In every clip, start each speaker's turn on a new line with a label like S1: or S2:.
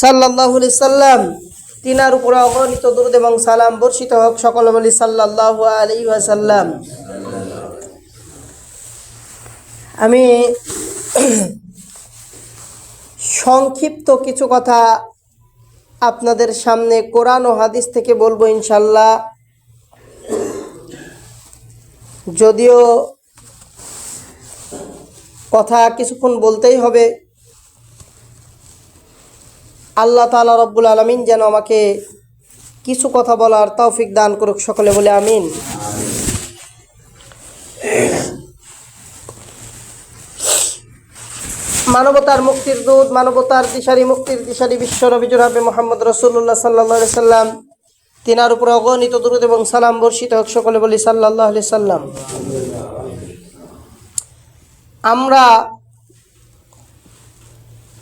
S1: সাল্লাহ সাল্লাম, তিনার উপরে অগণিত দুরুদ এবং সালাম বর্ষিত হোক সকল বলি সাল্লাহ আলী সাল্লাম আমি সংক্ষিপ্ত কিছু কথা আপনাদের সামনে কোরআন ও হাদিস থেকে বলব ইনশাল্লাহ। যদিও কথা কিছুক্ষণ বলতেই হবে আল্লাহ তালা রব্বুল আলমিন যেন আমাকে কিছু কথা বলার তৌফিক দান করুক সকলে বলে আমিন। মানবতার মুক্তির দূত, মানবতার দিশারি, মুক্তির দিশারি বিশ্ব নবীজুর হবে মোহাম্মদ রসুল্লাহ সাল্লাহ সাল্লাম, তিনার উপর অগণিত দুরুদ এবং সালাম বর্ষিত হোক সকলে বলি সাল্লাহ সাল্লাম। আমরা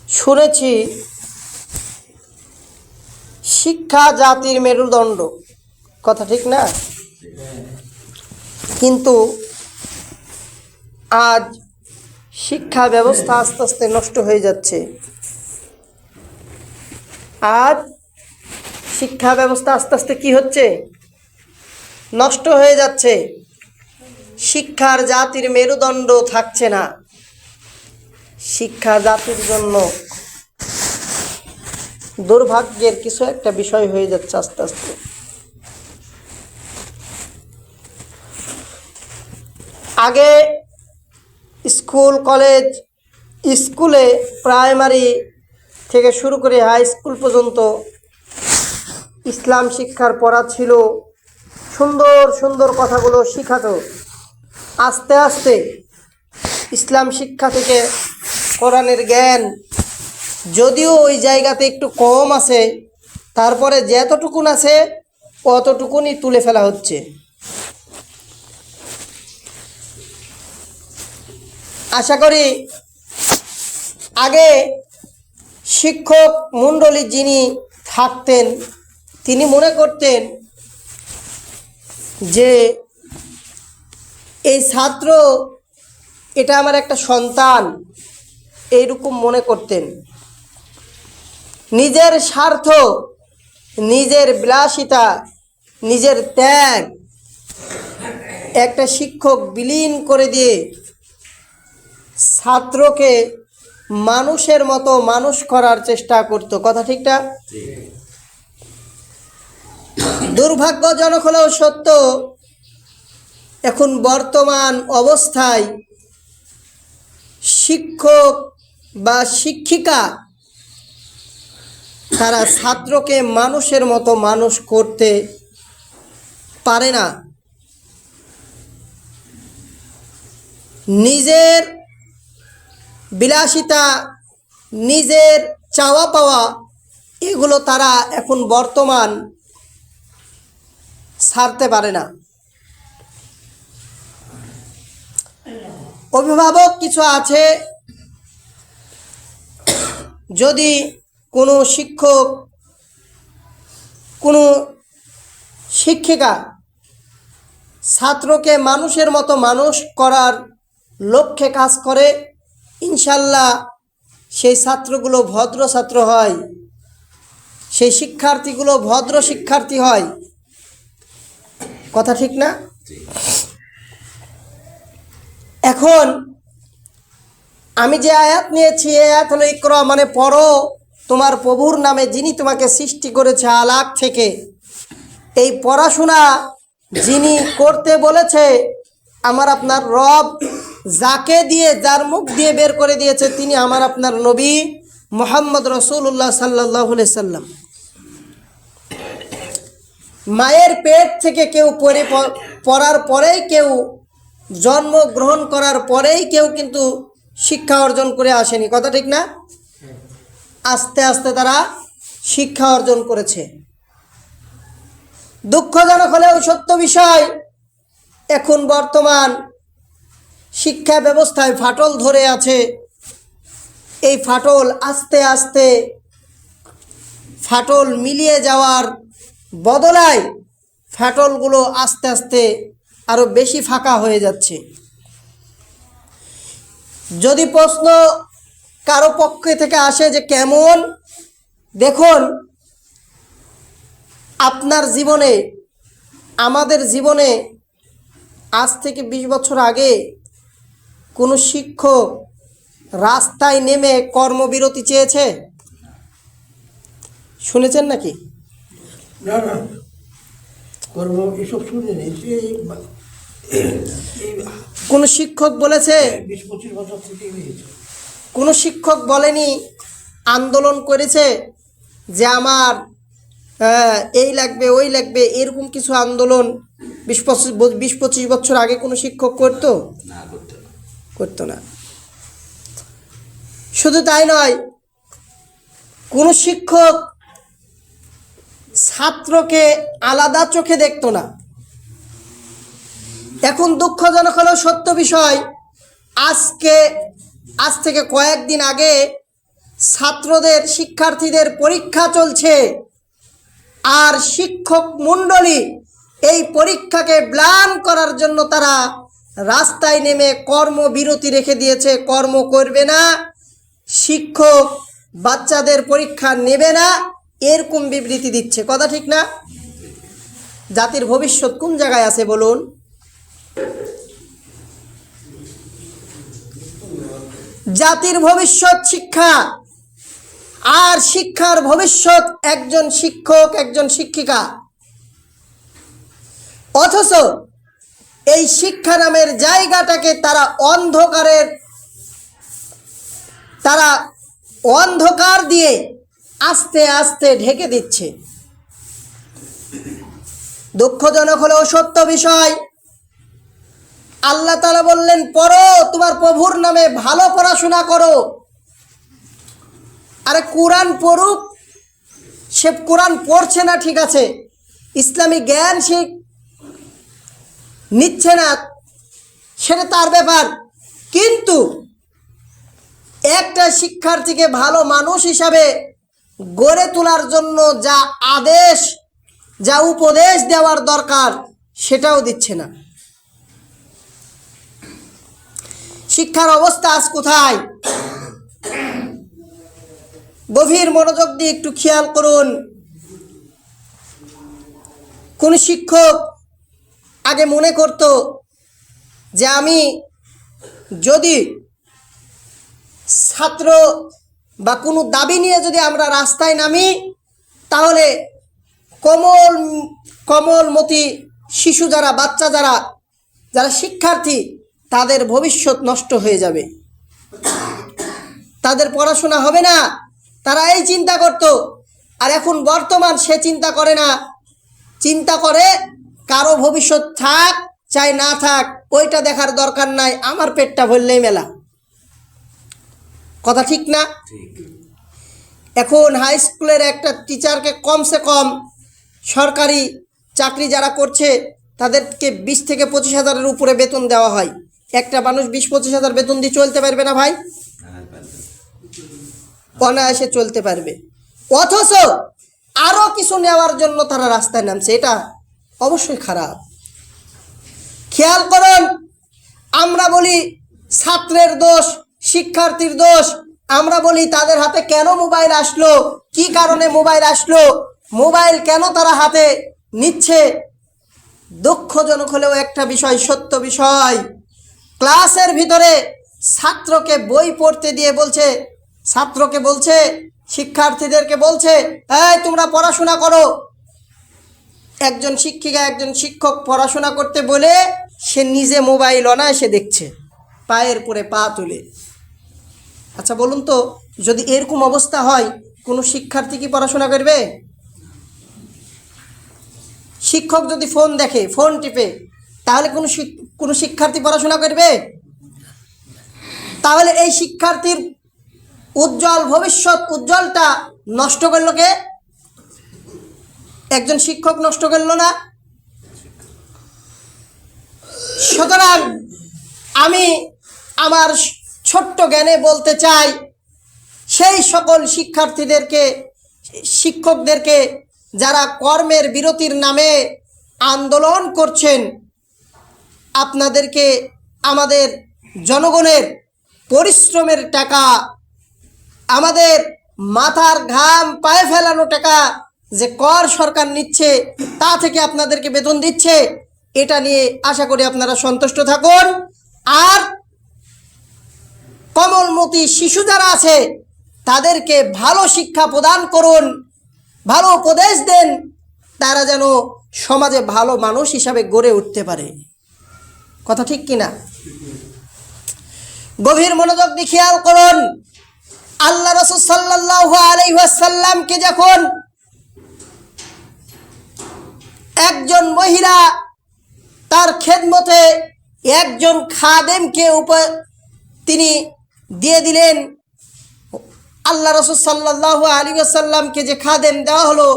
S1: শুনেছি শিক্ষা জাতির মেরুদণ্ড। কথা ঠিক না? কিন্তু আজ শিক্ষা ব্যবস্থা আস্তে আস্তে নষ্ট হয়ে যাচ্ছে। আজ শিক্ষা ব্যবস্থা আস্তে আস্তে কি হচ্ছে? নষ্ট হয়ে যাচ্ছে। শিক্ষার জাতির মেরুদণ্ড থাকছে না। শিক্ষা জাতির জন্য দুর্ভাগ্যের কিছু একটা বিষয় হয়ে যাচ্ছে আস্তে আস্তে। আগে স্কুল, কলেজ, স্কুলে প্রাইমারি থেকে শুরু করে হাই স্কুল পর্যন্ত ইসলাম শিক্ষার পড়া ছিল। সুন্দর সুন্দর কথাগুলো শিখাতো। আস্তে আস্তে ইসলাম শিক্ষা থেকে কোরআনের জ্ঞান যদিও ওই জায়গাতে একটু কম আছে, তারপরে যতটুকুন আছে, অতটুকুনই তুলে ফেলা হচ্ছে। আশা করি আগে শিক্ষক মণ্ডলী যিনি থাকতেন, তিনি মনে করতেন যে এই ছাত্র এটা আমার একটা সন্তান, এইরকম মনে করতেন। নিজের স্বার্থ, নিজের বিলাসিতা, নিজের ত্যাগ একটা শিক্ষক বিলীন করে দিয়ে ছাত্রকে মানুষের মতো মানুষ করার চেষ্টা করত। কথা ঠিকটা? দুর্ভাগ্যজনক হলেও সত্য, এখন বর্তমান অবস্থায় শিক্ষক বা শিক্ষিকা তারা ছাত্রকে মানুষের মতো মানুষ করতে পারে না। নিজের বিলাসিতা, নিজের চাওয়া পাওয়া, এগুলো তারা এখন বর্তমান ছাড়তে পারে না। অভিভাবক কিছু আছে, যদি কোনো শিক্ষক, কোনো শিক্ষিকা ছাত্রকে মানুষের মতো মানুষ করার লক্ষ্যে কাজ করে, ইনশাল্লাহ সেই ছাত্রগুলো ভদ্র ছাত্র হয়, সেই শিক্ষার্থীগুলো ভদ্র শিক্ষার্থী হয়। কথা ঠিক না? এখন আমি যে আয়াত নিয়েছি, এই আয়াত হলো ইকর মানে পড়ো। তোমার প্রভুর নামে যিনি তোমাকে সৃষ্টি করেছে আলাক থেকে, এই পড়াশোনা যিনি করতে বলেছে, আমার আপনার রব যাকে দিয়ে, যার মুখ দিয়ে বের করে দিয়েছে, তিনি আমার আপনার নবী মোহাম্মদ রসুল্লাহ সাল্লাহ সাল্লাম। মায়ের পেট থেকে কেউ পড়ে পড়ার পরেই কেউ জন্মগ্রহণ করার পরেই কেউ কিন্তু শিক্ষা অর্জন করে আসেনি। কথা ঠিক না? আস্তে আস্তে তারা শিক্ষা অর্জন করেছে। দুঃখজনক হলেও সত্য বিষয়, এখন বর্তমান শিক্ষা ব্যবস্থায় ফাটল ধরে আছে। এই ফাটল আস্তে আস্তে ফাটল মিলিয়ে যাওয়ার বদলায় ফাটলগুলো আস্তে আস্তে আরও বেশি ফাঁকা হয়ে যাচ্ছে। যদি প্রশ্ন কারও পক্ষে থেকে আসে যে কেমন? দেখুন আপনার জীবনে আমাদের জীবনে আজ থেকে বিশ বছর আগে কোনো শিক্ষক রাস্তায় নেমে কর্মবিরতি চেয়েছে? শুনেছেন নাকি?
S2: না না। কর্ম এসব শুনিনি।
S1: কোনো শিক্ষক বলেছে
S2: বিশ পঁচিশ বছর থেকে
S1: কোনো শিক্ষক বলেনি আন্দোলন করেছে যে আমার এই লাগবে ওই লাগবে এরকম কিছু আন্দোলন বিশ পঁচিশ বিশ পঁচিশ বছর আগে কোনো শিক্ষক করতো?
S2: করতো না।
S1: শুধু তাই নয় কোনো শিক্ষক ছাত্রকে আলাদা চোখে দেখতো না। এখন দুঃখজনক হলো সত্য বিষয় আজকে আজ থেকে কয়েকদিন আগে ছাত্রদের, শিক্ষার্থীদের পরীক্ষা চলছে। আর শিক্ষক মণ্ডলী এই পরীক্ষাকে ব্লান করার জন্য তারা রাস্তায় নেমে কর্মবিরতি রেখে দিয়েছে। কর্ম করবে না, শিক্ষক বাচ্চাদের পরীক্ষা নেবে না, এরকম বিবৃতি দিচ্ছে। কথা ঠিক না? জাতির ভবিষ্যৎ কোন জায়গায় আছে বলুন? জাতির ভবিষ্যৎ শিক্ষা। আর শিক্ষার ভবিষ্যৎ একজন শিক্ষক, একজন শিক্ষিকা। অথচ এই শিক্ষা নামের জায়গাটাকে তারা অন্ধকারের, তারা অন্ধকার দিয়ে আস্তে আস্তে ঢেকে দিচ্ছে। দুঃখজনক হলেও সত্য বিষয় আল্লাহ তালা বললেন, পড়ো, তোমার প্রভুর নামে ভালো পড়াশোনা করো। আরে কোরআন পড়ুক, সে কোরআন পড়ছে না, ঠিক আছে। ইসলামী জ্ঞান সে নিচ্ছে না, সেটা তার ব্যাপার। কিন্তু একটা শিক্ষার্থীকে ভালো মানুষ হিসাবে গড়ে তোলার জন্য যা আদেশ, যা উপদেশ দেওয়ার দরকার, সেটাও দিচ্ছে না। শিক্ষার অবস্থা আজ কোথায়? গভীর মনোযোগ দিয়ে একটু খেয়াল করুন। কোন শিক্ষক আগে মনে করত যে আমি যদি ছাত্র বা কোনো দাবি নিয়ে যদি আমরা রাস্তায় নামি, তাহলে কমল, কমলমতি শিশু যারা, বাচ্চা যারা যারা শিক্ষার্থী তাদের ভবিষ্যৎ নষ্ট হয়ে যাবে। তাদের পড়াশোনা হবে না। তারা এই চিন্তা করত। আর এখন বর্তমান সে চিন্তা করে না। চিন্তা করে, কারও ভবিষ্যৎ থাক, চাই না থাক, ওইটা দেখার দরকার নাই। আমার পেটটা ভরলেই মেলা। কথা ঠিক না? এখন হাই স্কুলের একটা টিচারকে কমসে কম সরকারি চাকরি যারা করছে, তাদেরকে বিশ থেকে পঁচিশ হাজারের উপরে বেতন দেওয়া হয়। একটা মানুষ বিশ পঁচিশ হাজার বেতন দিয়ে চলতে পারবে না ভাই? অনায়াসে চলতে পারবে। অথচ আরও কিছু নেওয়ার জন্য তারা রাস্তায় নামছে, এটা অবশ্যই খারাপ। খেয়াল করুন, আমরা বলি ছাত্রের দোষ, শিক্ষার্থীর দোষ, আমরা বলি তাদের হাতে কেন মোবাইল আসলো, কি কারণে মোবাইল আসলো, মোবাইল কেন তারা হাতে নিচ্ছে? দুঃখজনক হলেও একটা বিষয়, সত্য বিষয় ক্লাসের ভিতরে ছাত্রকে বই পড়তে দিয়ে বলছে, ছাত্রকে বলছে, শিক্ষার্থীদেরকে বলছে, এই, তোমরা পড়াশোনা করো। একজন শিক্ষিকা, একজন শিক্ষক পড়াশোনা করতে বলে, সে নিজে মোবাইল অনায়াসে দেখছে, পায়ের পরে পা তুলে। আচ্ছা বলুন তো, যদি এরকম অবস্থা হয়, কোনো শিক্ষার্থী কি পড়াশোনা করবে? শিক্ষক যদি ফোন দেখে, ফোন টিপে, তাহলে কোনো কোনো শিক্ষার্থী পড়াশোনা করবে? তাহলে এই শিক্ষার্থীর উজ্জ্বল ভবিষ্যৎ উজ্জ্বলটা নষ্ট করল কে? একজন শিক্ষক নষ্ট করল না? সুতরাং আমি আমার ছোট্ট জ্ঞানে বলতে চাই, সেই সকল শিক্ষার্থীদেরকে, শিক্ষকদেরকে যারা কর্মের বিরতির নামে আন্দোলন করছেন আপনাদেরকে আমাদের জনগণের পরিশ্রমের টাকা, আমাদের মাথার ঘাম পায়ে ফেলানো টাকা যে কর সরকার নিচ্ছে, তা থেকে আপনাদেরকে বেতন দিচ্ছে, এটা নিয়ে আশা করি আপনারা সন্তুষ্ট থাকুন। আর কমলমতি শিশু যারা আছে, তাদেরকে ভালো শিক্ষা প্রদান করুন, ভালো উপদেশ দেন, তারা যেন সমাজে ভালো মানুষ হিসাবে গড়ে উঠতে পারে। কথা ঠিক কিনা? গভীর মনোযোগ দিয়ে খেয়াল করুন। আল্লাহ রসুল সাল্লাহ আলাইসাল্লামকে যখন একজন মহিলা তার খেদমতে একজন খাদেমকে উপ তিনি দিয়ে দিলেন, আল্লাহ রসুল সাল্লাহ আলী আসাল্লামকে যে খাদেম দেওয়া হলো,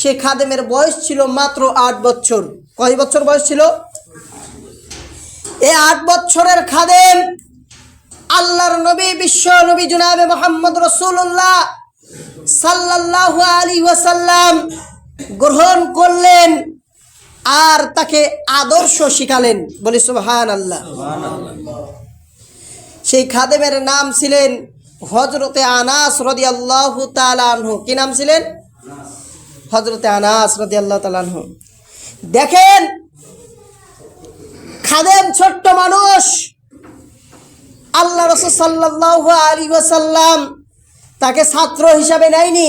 S1: সে খাদেমের বয়স ছিল মাত্র আট বছর। কয় বছর বয়স ছিল? এই আট বছরের খাদেম আল্লাহর নবী, বিশ্ব নবী জুনাবে মোহাম্মদ রসুল্লাহ সাল্লাহ আলী ওয়াসাল্লাম গ্রহণ করলেন আর তাকে আদর্শ শিখালেন। বলি সুবহান আল্লাহ সেই খাদেমের নাম ছিলেন হজরতে আনাস রদি আল্লাহ তালানহু কি নাম ছিলেন? হজরতে আনাস রদি আল্লাহ তালানহু দেখেন খাদেম ছোট্ট মানুষ। আল্লাহ রসুল সাল্লাহ আলী ওয়াসাল্লাম তাকে ছাত্র হিসাবে নেয়নি,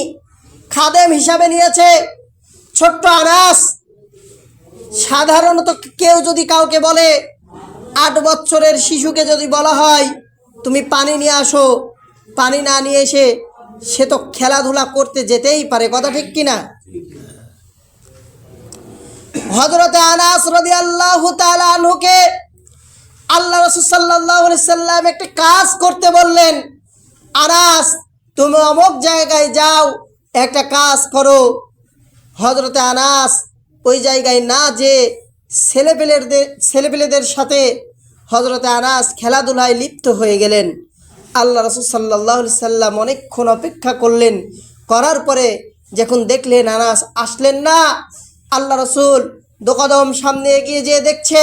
S1: খাদেম হিসাবে নিয়েছে। ছোট্ট আনাস, সাধারণত কেউ যদি কাউকে বলে, আট বছরের শিশুকে যদি বলা হয়, তুমি পানি নিয়ে আসো, পানি না নিয়ে এসে সে তো খেলাধুলা করতে যেতেই পারে, কথা ঠিক কিনা? হজরতে আনাস রদি আল্লাহ আনহুকে আল্লাহ রসুল সাল্লাহ সাল্লাম একটি কাজ করতে বললেন, আনাস, তুমি অমুক জায়গায় যাও, একটা কাজ করো। হজরতে আনাস ওই জায়গায় না যে ছেলেপেলেদের ছেলেপেলেদের সাথে হজরতে আনাস খেলাধুলায় লিপ্ত হয়ে গেলেন। আল্লাহ রসুল সাল্লাহ সাল্লাম অনেকক্ষণ অপেক্ষা করলেন, করার পরে যখন দেখলেন আনাস আসলেন না আল্লাহ রসুল দোকদম সামনে এগিয়ে যেয়ে দেখছে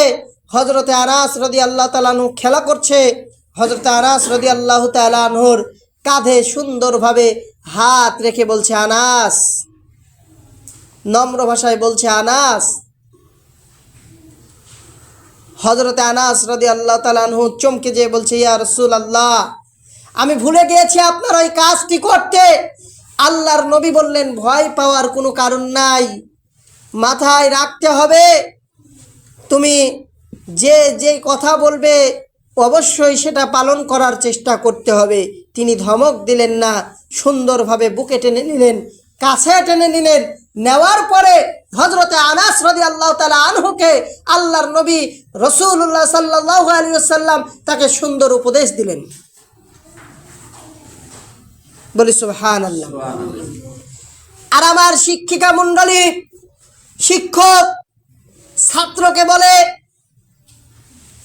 S1: হজরতে আনাস রদি আল্লাহ তালানু খেলা করছে। হজরতে আনাস রদি আল্লাহ তালানহুর কাঁধে সুন্দরভাবে হাত রেখে বলছে, আনাস। নম্র ভাষায় বলছে, আনাস। হজরতে আনাস রদি আল্লাহ তালানহু চমকে যেয়ে বলছে, ইয়া রসুল আল্লাহ আমি ভুলে গিয়েছি আপনার ওই কাজটি করতে। আল্লাহর নবী বললেন, ভয় পাওয়ার কোনো কারণ নাই। মাথায় রাখতে হবে। তুমি যে যে কথা বলবে অবশ্যই সেটা পালন করার চেষ্টা করতে হবে। তিনি ধমক দিলেন না সুন্দরভাবে বুকে টেনে নিলেন কাছে টেনে নিলেন। নেওয়ার পরে হজরতে আনাস রদি আল্লাহ তালা আনহুকে আল্লাহর নবী রসুল্লাহ সাল্লাহ আলী সাল্লাম তাকে সুন্দর উপদেশ দিলেন। বলি সুবহান আল্লাহ আর আমার শিক্ষিকা মণ্ডলী শিক্ষক ছাত্রকে বলে,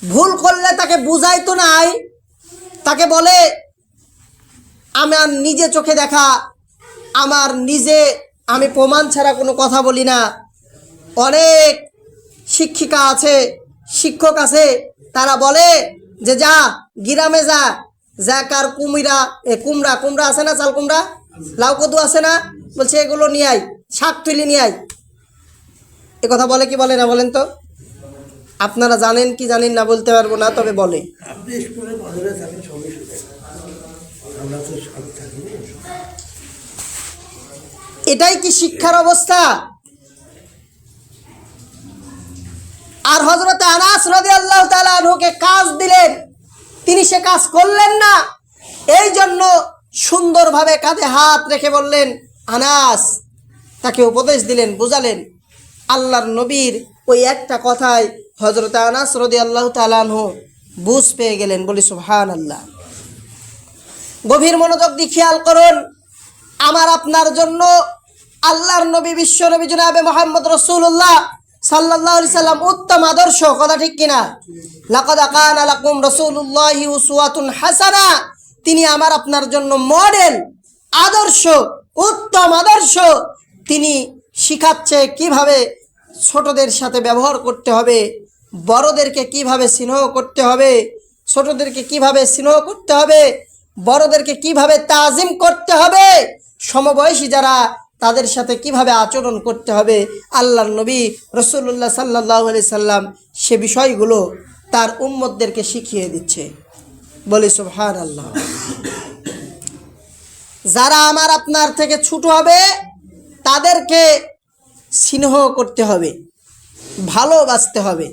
S1: ভুল করলে তাকে বুঝাইতো নাই। তাকে বলে, আমার নিজে চোখে দেখা, আমার নিজে আমি প্রমাণ ছাড়া কোনো কথা বলি না। অনেক শিক্ষিকা আছে, শিক্ষক আছে, তারা বলে যে, যা, গ্রামে যা যা কার কুমিরা, এ কুমড়া কুমড়া আছে না, চাল কুমড়া? লাউ কদু আছে না? বলছে, এগুলো নিয়ে আয়, শাক তুলি নিয়ে আয়। এ কথা বলে কি বলে না বলেন তো? আপনারা জানেন কি জানেন না বলতে পারব না তবে বলে। এটাই কি শিক্ষার অবস্থা? আর হজরত আনাস রদি আল্লাহ তালুকে কাজ দিলেন। তিনি সে কাজ করলেন না। এই জন্য সুন্দরভাবে কাঁধে হাত রেখে বললেন আনাস তাকে উপদেশ দিলেন বুঝালেন। আল্লাহর নবীর ওই একটা কথায় হজরত আনাস রদি আল্লাহ তালানহু বুঝ পেয়ে গেলেন, বলি সুবহান আল্লাহ গভীর মনোযোগ দিয়ে খেয়াল করুন, আমার আপনার জন্য আল্লাহর নবী, বিশ্ব নবী জনাবে মোহাম্মদ রসুল্লাহ সাল্লাহ সাল্লাম উত্তম আদর্শ, কথা ঠিক কিনা? লাকাদ কান আলাকুম রসুল্লাহি উসওয়াতুন হাসানা, তিনি আমার আপনার জন্য মডেল, আদর্শ, উত্তম আদর্শ, তিনি শিখাচ্ছে কীভাবে ছোটদের সাথে ব্যবহার করতে হবে। বড়দেরকে কীভাবে স্নেহ করতে হবে? ছোটদেরকে কীভাবে স্নেহ করতে হবে? বড়দেরকে কীভাবে তাজিম করতে হবে? সমবয়সী যারা, তাদের সাথে কীভাবে আচরণ করতে হবে? আল্লাহ নবী রসুল্লাহ সাল্লাহ আলি সাল্লাম সে বিষয়গুলো তার উম্মতদেরকে শিখিয়ে দিচ্ছে। বলি সুবহান আল্লাহ যারা আমার আপনার থেকে ছোট হবে, তাদেরকে স্নেহ করতে হবে, ভালোবাসতে হবে।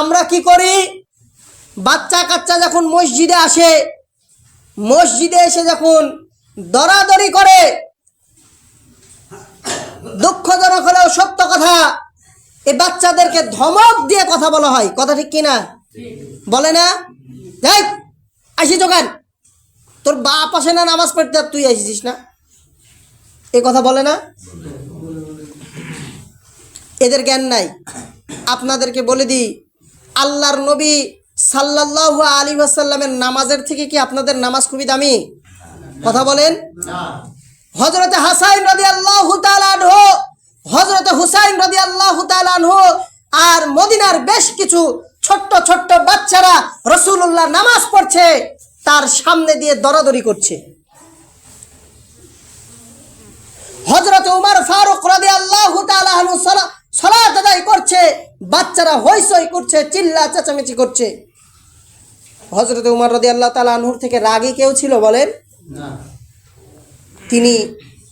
S1: আমরা কি করি? বাচ্চা কাচ্চা যখন মসজিদে আসে, মসজিদে এসে যখন দরাদরি করে, দুঃখজনক হলেও সত্য কথা এই বাচ্চাদেরকে ধমক দিয়ে কথা বলা হয়। কথা ঠিক কিনা? বলে না? যাই, আসি দোকান তোর বাপ আসে না, নামাজ পড়তে তুই আসিস না। এ কথা বলে না? এদের জ্ঞান নাই। আপনাদেরকে বলে দিই, আল্লাহর নবী সাল্লাল্লাহু আলী আসাল্লামের নামাজের থেকে কি আপনাদের নামাজ খুবই দামি? কথা বলেন। হজরতে হাসাইন রদি আল্লাহ হজরতে হুসাইন রদি আল্লাহ আর মদিনার বেশ কিছু ছোট্ট ছোট্ট বাচ্চারা রসুল্লাহ নামাজ পড়ছে, তার সামনে দিয়ে দরাদরি করছে হজরত উমর ফারুক রাদি আল্লাহ সলাত আদায় করছে বাচ্চারা হইসই করছে চিল্লা চেঁচামেচি করছে। হজরত উমর রদি আল্লাহ তালা আনহুর থেকে রাগে কেউ ছিল বলেন? তিনি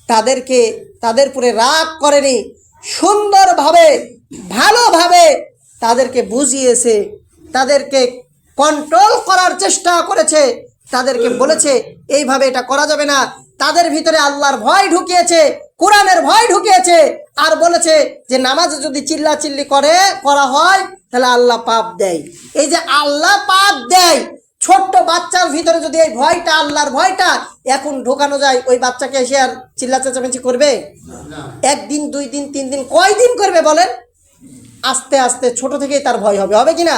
S1: তাদেরকে তাদের উপরে রাগ করেনি সুন্দরভাবে ভালোভাবে তাদেরকে বুঝিয়েছে তাদেরকে কন্ট্রোল করার চেষ্টা করেছে তাদেরকে বলেছে এইভাবে এটা করা যাবে না। তাদের ভিতরে আল্লাহর ভয় ঢুকিয়েছে কোরআনের ভয় ঢুকিয়েছে আর বলেছে যে নামাজে যদি চিল্লা চিল্লি করে করা হয় তাহলে আল্লাহ পাপ দেয়। এই যে আল্লাহ পাপ দেয় ছোট্ট বাচ্চার ভিতরে যদি এই ভয়টা আল্লাহর ভয়টা এখন ঢোকানো যায় ওই বাচ্চাকে এসে আর চিল্লা চেঁচামেচি করবে একদিন দুই দিন তিন দিন কয় দিন করবে বলেন? আস্তে আস্তে ছোট থেকেই তার ভয় হবে। হবে কি না?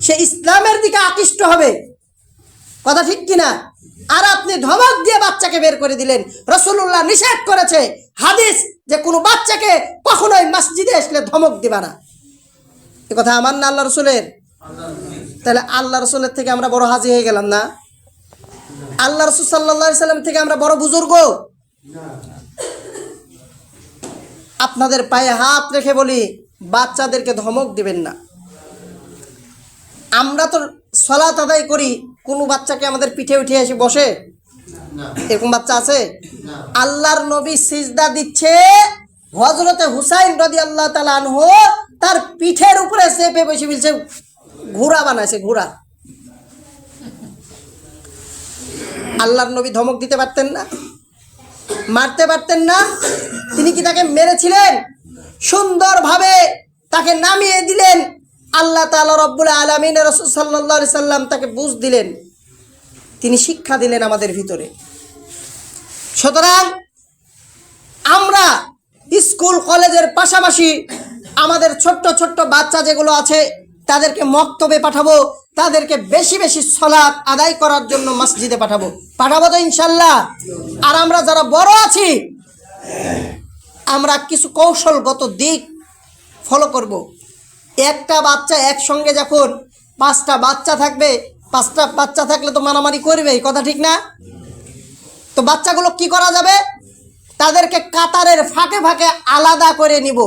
S1: সে ইসলামের দিকে আকৃষ্ট হবে। কথা ঠিক কিনা? আর আপনি ধমক দিয়ে বাচ্চাকে বের করে দিলেন। রসুল্লাহ নিষেধ করেছে হাদিস যে কোনো বাচ্চাকে কখনোই মসজিদে আসলে ধমক দিবা না। এ কথা আমার না আল্লাহ রসুলের? তাহলে আল্লাহ রসুলের থেকে আমরা বড় হাজি হয়ে গেলাম না? আল্লাহ রসুল সাল্লা সাল্লাম থেকে আমরা বড় বুজুর্গ? আপনাদের পায়ে হাত রেখে বলি, বাচ্চাদেরকে ধমক দিবেন না। আমরা তো সলাত আদায় করি কোনো বাচ্চাকে আমাদের পিঠে উঠে এসে বসে? এরকম বাচ্চা আছে? আল্লাহর নবী সিজদা দিচ্ছে হজরতে হুসাইন রদি আল্লাহ তালা আনহু তার পিঠের উপরে চেপে বসে বলছে ঘোড়া বানাইছে ঘোড়া। আল্লাহর নবী ধমক দিতে পারতেন না মারতে পারতেন না। তিনি কি তাকে মেরেছিলেন? সুন্দরভাবে তাকে নামিয়ে দিলেন। আল্লাহ তালা রব্বুল আলমিন রসুল সাল্লা সাল্লাম তাকে বুঝ দিলেন। তিনি শিক্ষা দিলেন আমাদের ভিতরে। সুতরাং আমরা স্কুল, কলেজের পাশাপাশি আমাদের ছোট্ট ছোট্ট বাচ্চা যেগুলো আছে, তাদেরকে মক্তবে পাঠাবো, তাদেরকে বেশি বেশি সলাৎ আদায় করার জন্য মসজিদে পাঠাবো। পাঠাবো তো ইনশাল্লাহ আর আমরা যারা বড় আছি, আমরা কিছু কৌশলগত দিক ফলো করব। একটা বাচ্চা একসঙ্গে যখন পাঁচটা বাচ্চা থাকবে, পাঁচটা বাচ্চা থাকলে তো মারামারি করবে কথা ঠিক না? তো বাচ্চাগুলো কি করা যাবে? তাদেরকে কাতারের ফাঁকে ফাঁকে আলাদা করে নিব।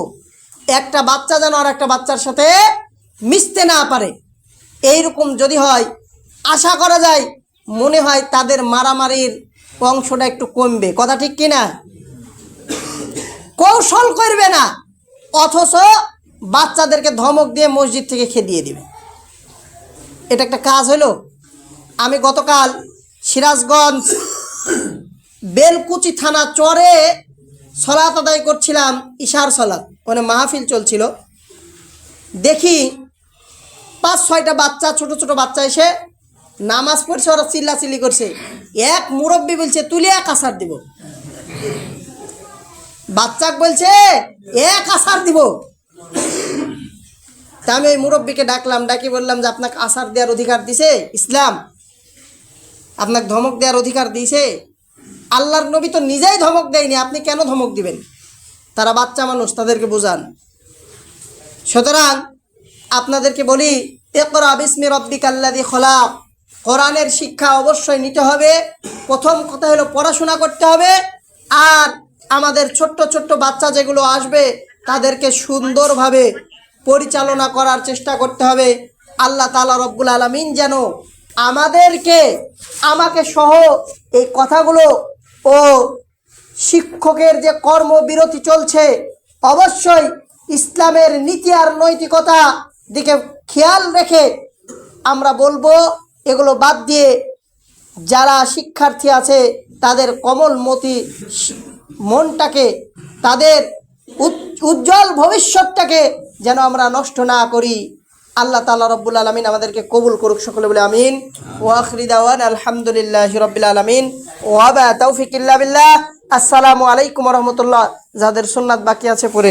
S1: একটা বাচ্চা যেন আর একটা বাচ্চার সাথে মিশতে না পারে। এইরকম যদি হয়, আশা করা যায়, মনে হয় তাদের মারামারির অংশটা একটু কমবে। কথা ঠিক কি না কৌশল করবে না। অথচ বাচ্চাদেরকে ধমক দিয়ে মসজিদ থেকে খেদিয়ে দিবে। এটা একটা কাজ হলো। আমি গতকাল সিরাজগঞ্জ বেলকুচি থানা চরে সলাত আদায় করছিলাম ইশার সলাত মানে মাহফিল চলছিল। দেখি পাঁচ, ছয়টা বাচ্চা, ছোট ছোট বাচ্চা এসে নামাজ পড়ছে, ওরা চিল্লাচিল্লি করছে। এক মুরব্বী বলছে তুলে এক আসার দিব। বাচ্চাক বলছে এক আসার দিব। তা আমি ওই মুরব্বীকে ডাকলাম, ডাকি বললাম যে আপনাকে আসার দেওয়ার অধিকার দিছে? ইসলাম, আপনাকে ধমক দেওয়ার অধিকার দিয়েছে? আল্লাহর নবী তো নিজেই ধমক দেয়নি, আপনি কেন ধমক দিবেন? তারা বাচ্চা মানুষ, তাদেরকে বোঝান। সুতরাং আপনাদেরকে বলি একরা বিসমি রব্বিক আল্লাদি খলাক। কোরআনের শিক্ষা অবশ্যই নিতে হবে। প্রথম কথা হলো পড়াশোনা করতে হবে। আর আমাদের ছোট্ট ছোট্ট বাচ্চা যেগুলো আসবে, তাদেরকে সুন্দরভাবে পরিচালনা করার চেষ্টা করতে হবে। আল্লাহ তালা রব্বুল আলমিন যেন আমাদেরকে, আমাকে সহ এই কথাগুলো ও শিক্ষকের যে কর্মবিরতি চলছে, অবশ্যই ইসলামের নীতি আর নৈতিকতা দিকে খেয়াল রেখে আমরা বলব, এগুলো বাদ দিয়ে যারা শিক্ষার্থী আছে, তাদের কমলমতি মনটাকে তাদের উজ্জ্বল ভবিষ্যৎটাকে যেন আমরা নষ্ট না করি। আল্লাহ তালা রব্বুল আলমিন আমাদেরকে কবুল করুক সকলে বলে আমিন। ওয়াখরিদাওয়ান আলহামদুলিল্লাহ রব্বুল আলমিন। ওয়াবা তৌফিক ইল্লা বিল্লাহ। আসসালামু আলাইকুম রহমতুল্লাহ। যাদের সুন্নাত বাকি আছে পড়ে।